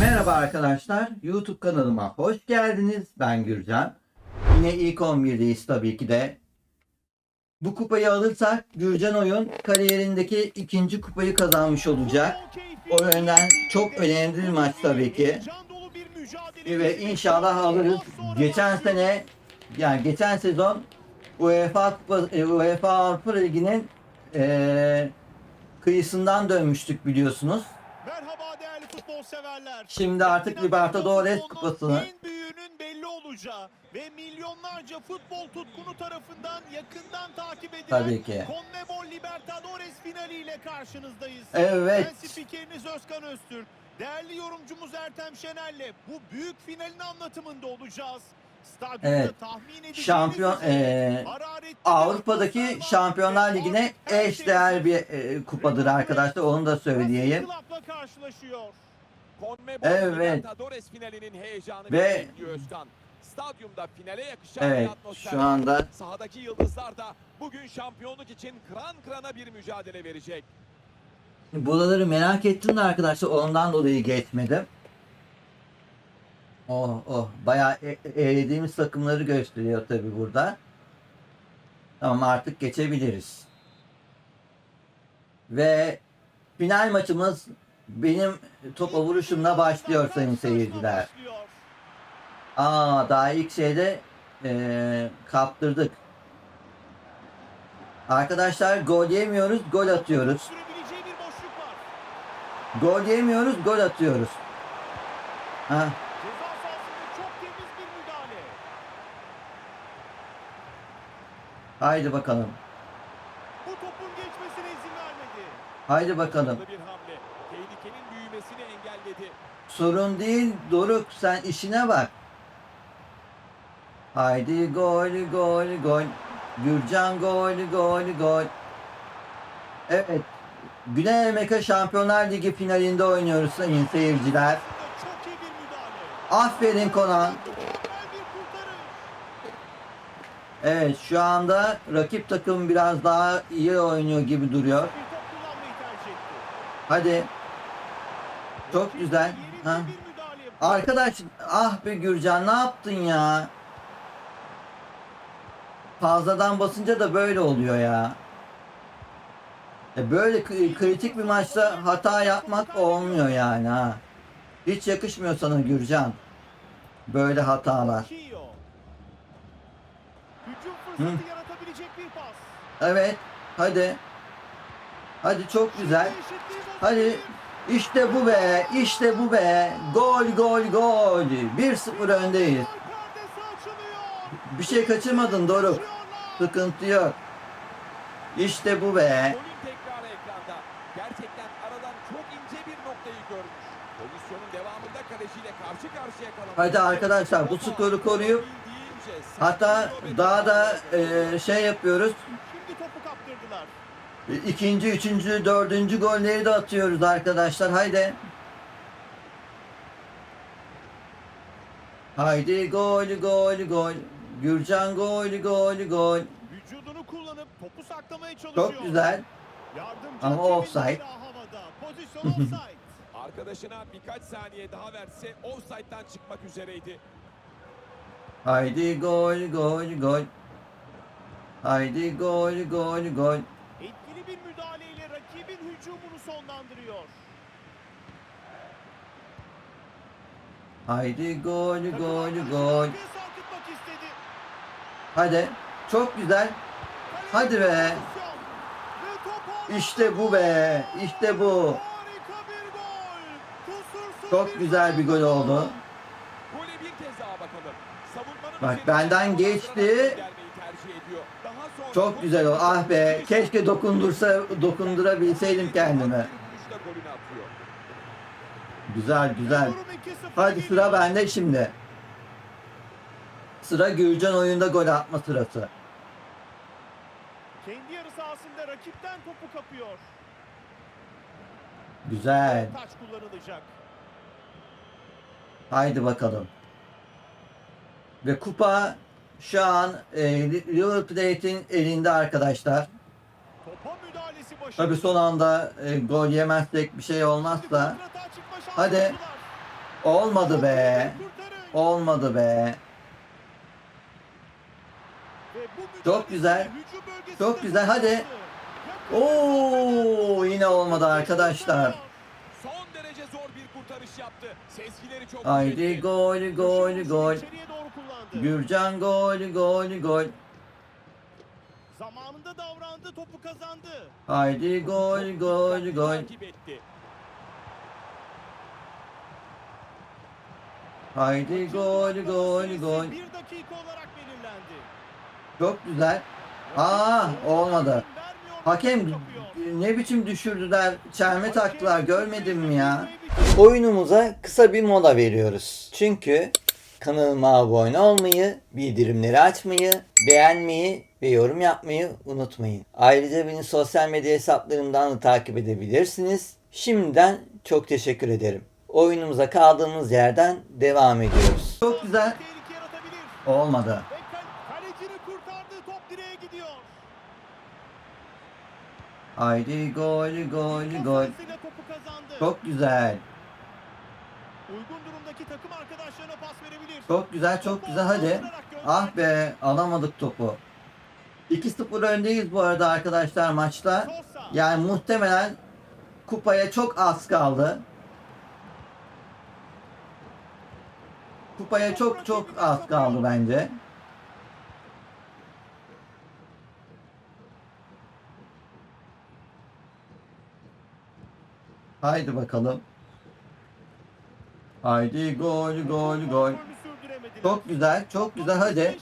Merhaba arkadaşlar, YouTube kanalıma hoş geldiniz. Ben Gürcan. Yine ilk 11'deyiz tabii ki de. Bu kupayı alırsak Gürcan Oyun kariyerindeki ikinci kupayı kazanmış olacak. O yönden çok önemli bir maç tabii ki. Ve inşallah alırız. Geçen sene, yani geçen sezon UEFA, e, UEFA Avrupa Ligi'nin eee, kıyısından dönmüştük biliyorsunuz. Futbol severler. Şimdi artık Libertadores Futbolun kupasını en büyüğünün belli olacağı ve milyonlarca futbol tutkunu tarafından yakından takip edilen Tabii ki. CONMEBOL Libertadores finaliyle karşınızdayız. Evet. Ben spikeriniz Özkan Öztürk. Değerli yorumcumuz Ertem Şener'le bu büyük finalin anlatımında olacağız. Stadyumda Evet. tahmin Şampiyon bir Avrupa'daki Şampiyonlar Ligi'ne eş değer bir e, kupadır arkadaşlar. Onu da söyleyeyim. Evet. Libertadores finalinin heyecanı Ve-. Stadyumda finale yakışan Evet, atmosfer. şu anda Sahadaki yıldızlar da bugün şampiyonluk için kıran kırana bir mücadele verecek. buraları merak ettim de arkadaşlar ondan dolayı geçmedim. Oh oh bayağı e- e- eğlediğimiz takımları gösteriyor tabi burada. Tamam artık geçebiliriz. Ve final maçımız benim topa vuruşumla başlıyor sayın seyirciler. Aa daha ilk şeyde eee, kaptırdık. Arkadaşlar gol yemiyoruz, gol atıyoruz. Gol yemiyoruz, gol atıyoruz. Ha, haydi bakalım. Haydi bakalım. Sorun değil, Doruk sen işine bak. Haydi gol, gol, gol. Gürcan gol, gol, gol. Evet. Güney Amerika Şampiyonlar Ligi finalinde oynuyoruz sayın seyirciler. Aferin Konan. Evet şu anda rakip takım biraz daha iyi oynuyor gibi duruyor. Hadi. Çok güzel. Ha. Arkadaş ah be Gürcan ne yaptın ya? Fazladan basınca da böyle oluyor ya. E böyle kri- kritik bir maçta hata yapmak olmuyor yani ha. Hiç yakışmıyor sana Gürcan. Böyle hatalar. Pas. Evet. Hadi. Hadi çok güzel. Hadi. İşte bu be, işte bu be. Gol gol gol. 1-0 öndeyiz. Bir şey kaçırmadın Doruk. Sıkıntı yok. İşte bu be. Gerçekten aradan çok ince bir noktayı görmüş. Pozisyonun devamında kaleciyle karşı karşıya kalan. Hadi arkadaşlar bu skoru koruyup hatta daha da e, şey yapıyoruz. Kaptırdılar. İkinci, üçüncü, dördüncü golleri de atıyoruz arkadaşlar. Haydi. Haydi gol gol gol. Gürcan gol gol gol. Vücudunu kullanıp topu saklamaya çalışıyor. Çok güzel. Yardımcı Ama offside. Pozisyon offside. Arkadaşına birkaç saniye daha verse offside'dan çıkmak üzereydi. Haydi gol gol gol. Haydi gol gol gol. Etkili bir müdahaleyle rakibin hücumunu sonlandırıyor. Haydi gol gol gol. Hadi. Çok güzel. Hadi be. İşte bu be. İşte bu. Çok güzel bir gol oldu. Bak, benden geçti. Çok güzel o. Ah be. Keşke dokundursa dokundurabilseydim kendime. Güzel güzel. Durum 2-0 Hadi sıra bende şimdi. Sıra Gürcan oyunda gol atma sırası. Kendi yarı sahasında rakipten topu kapıyor. Güzel. Taç kullanılacak. Haydi bakalım. Ve kupa şu an e, River Plate'in elinde arkadaşlar. Tabi son anda e, gol yemezsek bir şey olmazsa Hadi. Olmadı be. Olmadı be. Çok güzel. Çok güzel, hadi. Oo yine olmadı arkadaşlar. Son derece zor bir kurtarış yaptı. Sezgileri çok Haydi gol gol gol. Kullandı. Gürcan gol gol gol. Zamanında davrandı, topu kazandı. Haydi gol gol gol. takip etti. Haydi gol gol gol. Bir dakika olarak belirlendi. Çok güzel. Aa olmadı. Hakem ne biçim düşürdüler, çelme taktılar görmedin mi ya? Oyunumuza kısa bir mola veriyoruz. Çünkü kanalıma abone olmayı, bildirimleri açmayı, beğenmeyi ve yorum yapmayı unutmayın. Ayrıca beni sosyal medya hesaplarımdan da takip edebilirsiniz. Şimdiden çok teşekkür ederim. Oyunumuza kaldığımız yerden devam ediyoruz. Çok güzel. Olmadı. Ve kal- kalecini kurtardı, top direğe gidiyor. Haydi gol gol gol. Çok güzel. Uygun durumdaki takım arkadaşlarına pas verebilir. Çok güzel çok güzel hadi. Ah be alamadık topu. 2-0 öndeyiz bu arada arkadaşlar maçta. Yani muhtemelen kupaya çok az kaldı. Kupaya çok çok az kaldı bence. Haydi bakalım. Haydi gol gol gol. Çok güzel, çok güzel hadi.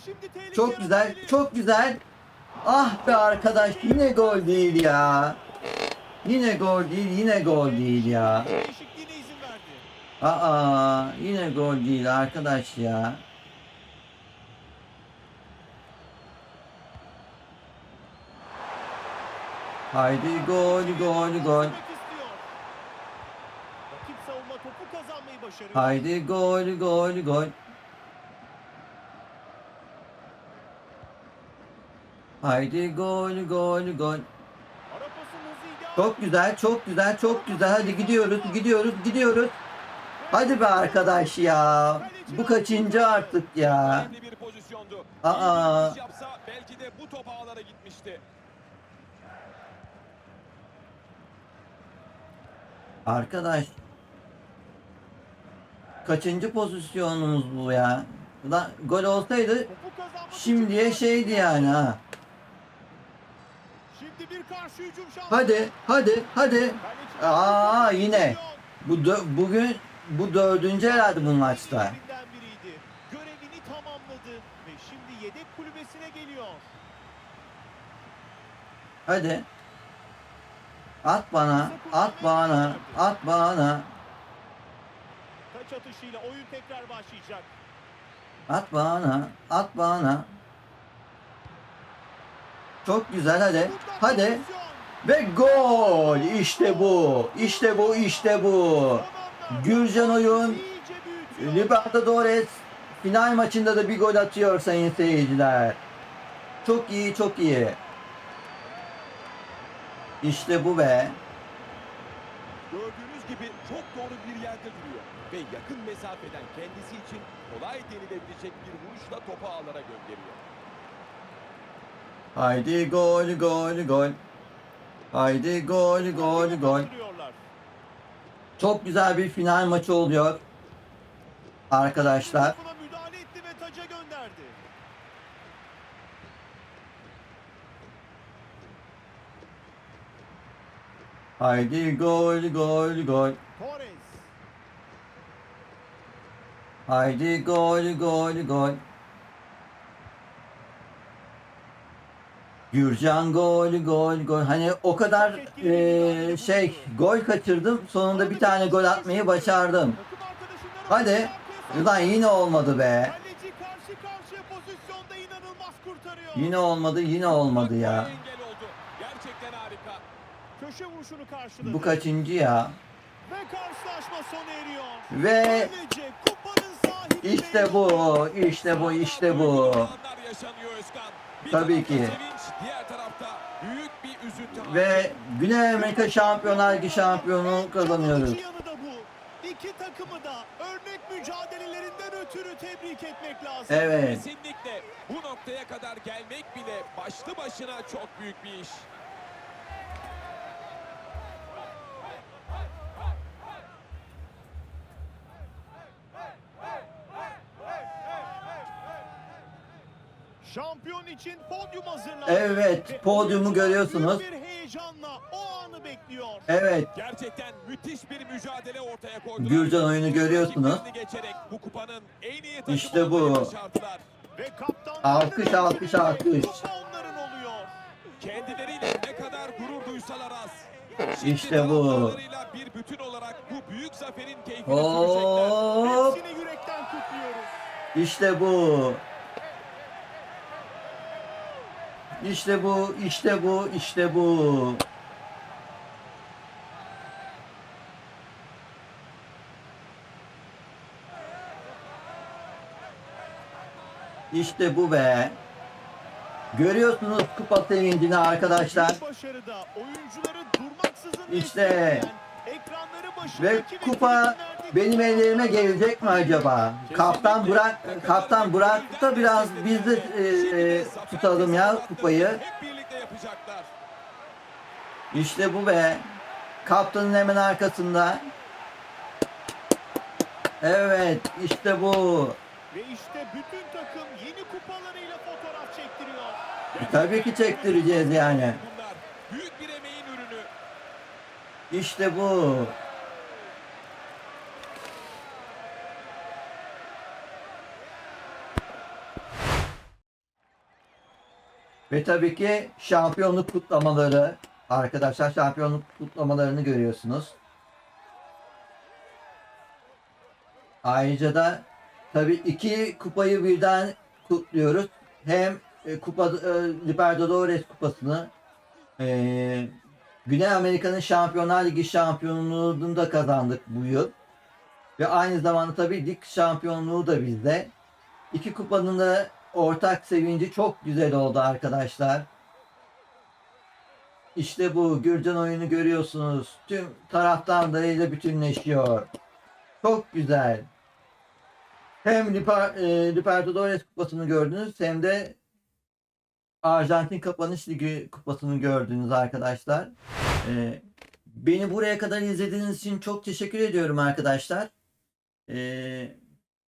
Çok güzel, çok güzel. Ah be arkadaş yine gol değil ya. Yine gol değil, yine gol değil ya. Aa, yine gol değil arkadaş ya. Haydi gol, gol, gol. Kesmek istiyor. Rakip savunma topu başarıyor. Haydi gol, gol, gol. Haydi gol, gol, gol. Çok güzel, çok güzel, çok güzel. Hadi gidiyoruz, gidiyoruz, gidiyoruz. Hadi be arkadaş ya. Bu kaçıncı artık ya. Aa. Belki de bu top ağlara gitmişti. Arkadaş. Kaçıncı pozisyonumuz bu ya? Ulan gol olsaydı şimdiye şeydi yani ha. Şimdi bir karşı hücum şansı. Hadi, hadi, hadi. Aa, yine. Bu bugün bu dördüncü herhalde bu maçta. Görevini tamamladı ve şimdi yedek kulübesine geliyor. Hadi. At bana, at bana, at bana, Taç atışıyla oyun tekrar başlayacak. at bana, at bana. Çok güzel hadi. Hadi. Ve gol. İşte bu. İşte bu, işte bu. Gürcan oyun. Libertadores final maçında da bir gol atıyor sayın seyirciler. Çok iyi, çok iyi. İşte bu be. Gördüğünüz gibi çok doğru bir yerde duruyor. Ve yakın mesafeden kendisi için kolay denilebilecek bir vuruşla topu ağlara gönderiyor. Haydi gol, gol, gol. Haydi gol, gol, gol. Çok güzel bir final maçı oluyor. Arkadaşlar. Haydi gol, gol, gol. Haydi gol, gol, gol. Gürcan gol, gol, gol. Hani o kadar eee, şey gol kaçırdım. Sonunda bir tane gol atmayı başardım. Hadi. Ulan yine olmadı be. Yine olmadı, yine olmadı ya. Engel oldu. Gerçekten harika. Köşe vuruşunu karşıladı. Bu kaçıncı ya? Ve karşılaşma sona eriyor. Ve işte bu, işte bu, işte bu. Tabii ki. Sevinç, diğer tarafta büyük bir üzüntü. Ve Güney Amerika Şampiyonlar Ligi şampiyonu kazanıyoruz. İki takımı da örnek mücadelelerinden ötürü tebrik etmek lazım. Evet. Kesinlikle bu noktaya kadar gelmek bile başlı başına çok büyük bir iş. Şampiyon için podyum hazırlandı. Evet, Ve podyumu görüyorsunuz. Bir heyecanla o anı bekliyor. Evet. Gerçekten müthiş bir mücadele ortaya koydular. Gürcan oyunu görüyorsunuz. Bu kupanın en iyi takımı İşte bu. Alkış, alkış, alkış. Kupa onların oluyor. Kendileriyle ne kadar gurur duysalar az. İşte bu. bir bütün olarak bu büyük zaferin keyfini sürecekler. Hop. Hepsini yürekten kutluyoruz. İşte bu. İşte bu, işte bu, işte bu. İşte bu be. Görüyorsunuz kupa sevincini arkadaşlar. Bu başarıda oyuncuları durmaksızın İşte. Ve kupa benim ellerime gelecek mi acaba? Kaptan Burak, kaptan Burak da biraz biz de e, e, tutalım ya kupayı. İşte bu be. Kaptanın hemen arkasında. Evet, işte bu. Ve işte bütün takım yeni kupalarıyla fotoğraf çektiriyor. Tabii ki çektireceğiz yani. Büyük bir ürünü. İşte bu. Ve tabii ki şampiyonluk kutlamaları. Arkadaşlar şampiyonluk kutlamalarını görüyorsunuz. Ayrıca da tabii iki kupayı birden kutluyoruz. Hem e, Kupa e, Libertadores kupasını e, Güney Amerika'nın Şampiyonlar Ligi şampiyonluğunu da kazandık bu yıl. Ve aynı zamanda tabii lig şampiyonluğu da bizde. İki kupanın da ortak sevinci çok güzel oldu arkadaşlar. İşte bu Gürcan oyunu görüyorsunuz. Tüm taraftarlarıyla bütünleşiyor. Çok güzel. Hem e, Libertadores kupasını gördünüz hem de Arjantin Kapanış Ligi kupasını gördünüz arkadaşlar. Ee, beni buraya kadar izlediğiniz için çok teşekkür ediyorum arkadaşlar. Ee,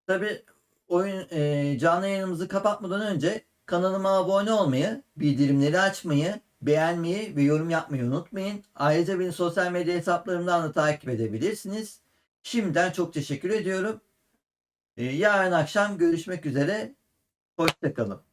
Tabi oyun e, canlı yayınımızı kapatmadan önce kanalıma abone olmayı, bildirimleri açmayı, beğenmeyi ve yorum yapmayı unutmayın. Ayrıca beni sosyal medya hesaplarımdan da takip edebilirsiniz. Şimdiden çok teşekkür ediyorum. Ee, yarın akşam görüşmek üzere. Hoşçakalın.